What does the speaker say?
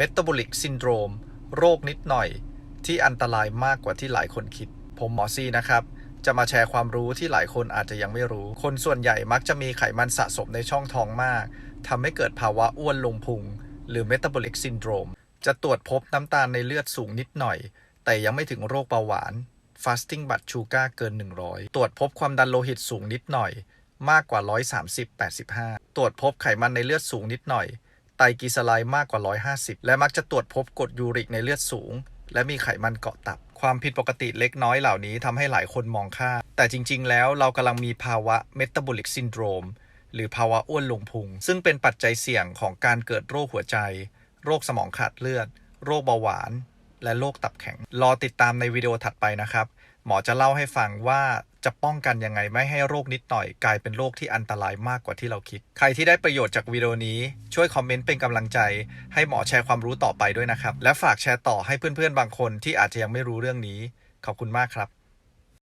Metabolic Syndrome โรคนิดหน่อย ที่อันตรายมากกว่าที่หลายคนคิด ผมหมอซีนะครับ จะมาแชร์ความรู้ที่หลายคนอาจจะยังไม่รู้ คนส่วนใหญ่มักจะมีไขมันสะสมในช่องท้องมากทำให้เกิดภาวะอ้วนลงพุง หรือ Metabolic Syndrome จะตรวจพบน้ำตาลในเลือดสูงนิดหน่อย แต่ยังไม่ถึงโรคเบาหวาน fasting blood sugar เกิน 100 ตรวจพบความดันโลหิตสูงนิดหน่อย มากกว่า 130-85 ตรวจพบไขมันในเลือดสูงนิดหน่อย ไตรกลีเซอไรด์มากกว่า 150 และมักจะตรวจพบกรดยูริกในเลือดสูง และมีไขมันเกาะตับ ความผิดปกติเล็กน้อยเหล่านี้ทำให้หลายคนมองข้ามแต่จริง ๆ แล้วเรากำลังมีภาวะ metabolic syndrome หรือภาวะอ้วนลงพุง ซึ่งเป็นปัจจัยเสี่ยงของการเกิดโรคหัวใจ โรคสมองขาดเลือด โรคเบาหวาน และโรคตับแข็ง รอติดตามในวิดีโอถัดไปนะครับ หมอจะเล่าให้ฟังว่า จะป้องกันยังไงไม่ให้โรคนิดหน่อย กลายเป็นโรคที่อันตรายมากกว่าที่เราคิด ใครที่ได้ประโยชน์จากวิดีโอนี้ช่วยคอมเมนต์เป็นกำลังใจ ให้หมอแชร์ความรู้ต่อไปด้วยนะครับ และฝากแชร์ต่อให้เพื่อนๆบางคนที่อาจจะยังไม่รู้เรื่องนี้ ขอบคุณมากครับ